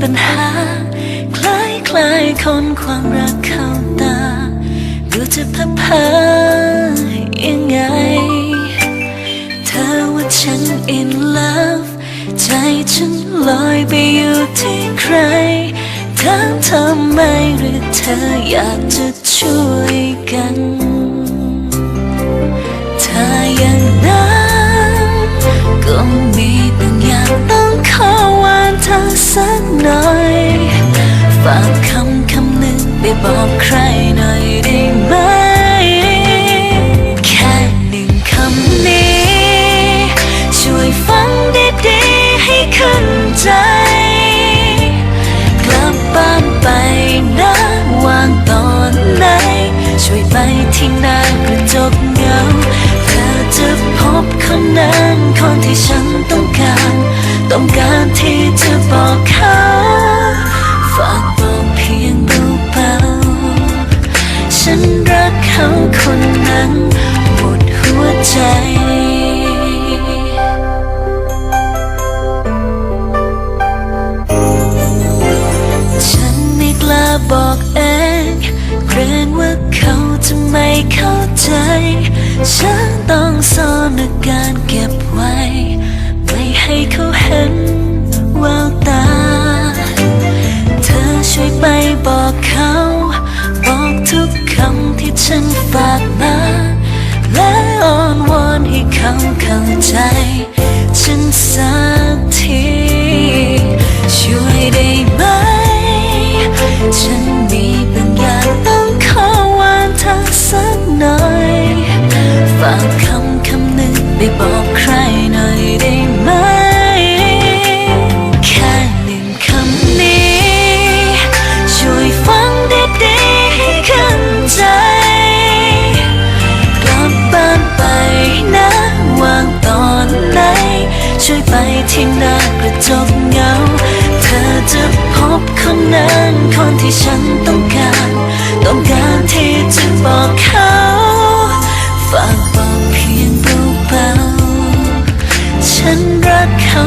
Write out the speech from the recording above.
ปัญหา คล้ายคลายคนความรักเข้าตา ดูจะพับพายังไง เธอว่าฉัน in love ใจฉันลอยไปอยู่ที่ใครถามทำไมหรือเธออยากจะช่วยกัน ถ้าอย่างนั้นก็มี ฝากคำคำหนึ่งไปบอกใครหน่อยได้ไหม แค่หนึ่งคำนี้ ช่วยฟังดีๆให้ขึ้นใจ กลับบ้านไปนะวางตอนไหน ช่วยไปที่หน้ากระจกเงาเธอจะพบคนนั้นคนที่ฉัน ฉันต้องซ่อนอาการเก็บไว้ ไม่ให้เขาเห็นแววตา เธอช่วยไปบอกเขา บอกทุกคำที่ฉันฝากมา และอ้อนวอนให้เขาเข้าใจ จะบอกเขาฝากบอกเพียงเบาๆฉันรักเขา